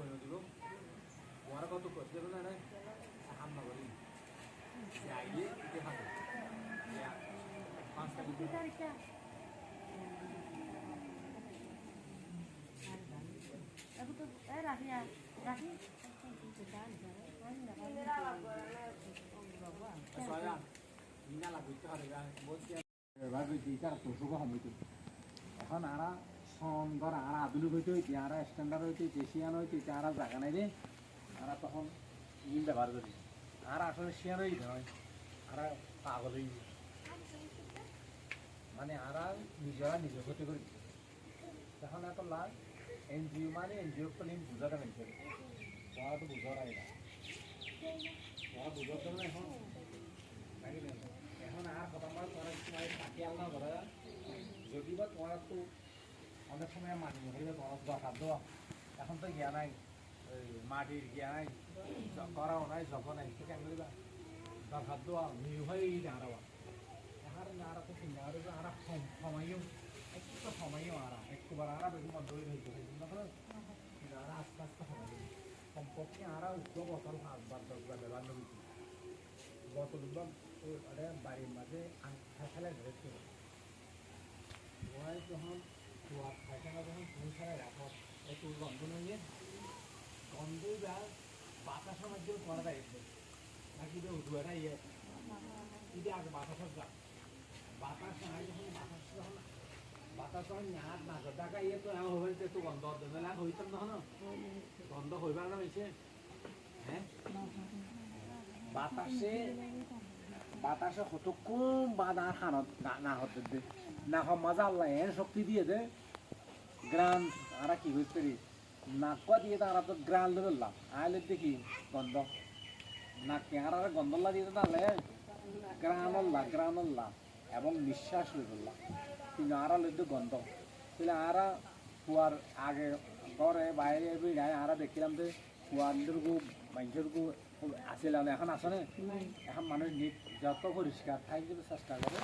പോയതിലോ ഓരൊക്കെ കൊച്ചിരുന്നാണ് അമ്മ പറയും ചായയെ ഇതിഹാസം Minala kuitara, bos ya. Bagus kita, tuh suka hamil itu. Kan arah সুন্দর আর আধুনিক হইতে হইতে, আর স্ট্যান্ডার্ড হইতে এশিয়ান হইতে আর জায়গা নাই রে। আর তখন ইন ব্যবহার করি। আর আসলে শিয়ান হই নয় আর পাগল হই মানে আর নিজেরা নিজে ক্ষতি করি। তখন এত লাভ এনজিও মানে এনজিও করলে বুঝাতে পারছে ওরা তো বুঝার আগে না বুঝার জন্য এখন। এখন আর কথা তোরা তোমার তাকে আল্লাহ করে যদি বা তোমার তো অনেক সময় মাটি হইলে দরকার দেওয়া। এখন তো গিয়া নাই, ওই মাটির গিয়া নাই করাও নাই, যখন নাই তো কেন করিবা দরকার নিউ হয়ে এখন আরা। তো চিন্তা করে যে আরা সময়ও, একটু তো সময়ও আরা একটুবার আরা আরা আস্তে আস্তে সময় কমপক্ষে আরা উচ্চ বছর পাঁচবার দশবার ব্যবহার নদীতে গত দুবার বাড়ির মাঝে ফেলে ধরেছিল। যখন কুয়া পায়খানা যখন পৌঁছায় রাখো একটু গন্ধ নিয়ে যা বাতাসের মধ্যে করা যাইছে নাকি যে উঠুয়াটা ইয়ে। যদি আগে বাতাসের যা বাতাস না যখন বাতাস যখন বাতাস যখন নাক নাক ডাকা ইয়ে তো এমন হবে একটু গন্ধ মেলা হইতাম না গন্ধ হইবার না হয়েছে হ্যাঁ? বাতাসে বাতাসে হতো কম বাধা হানত না হতে দে। না হম মজা আল্লাহ এর শক্তি দিয়ে দে। গ্রান আরা কি হইতে রে? নাক দিয়ে তো তারা তো গ্রান লড়লাম আইলে দেখি গন্ধ। নাক আর গন্ধল্লা দিয়ে তাহলে গ্রানল্লা গ্রানল্লা এবং নিঃশ্বাস লড়লাম কিন্তু আরা লইতে গন্ধ। তাহলে আরা কুয়ার আগে ঘরে বাইরে বেড়ায় আরা দেখলাম যে কুয়ারগু আছিল আৰু এখন আসে না? এখন মানুষ নিট যত পরিষ্কার থাকতে চেষ্টা করে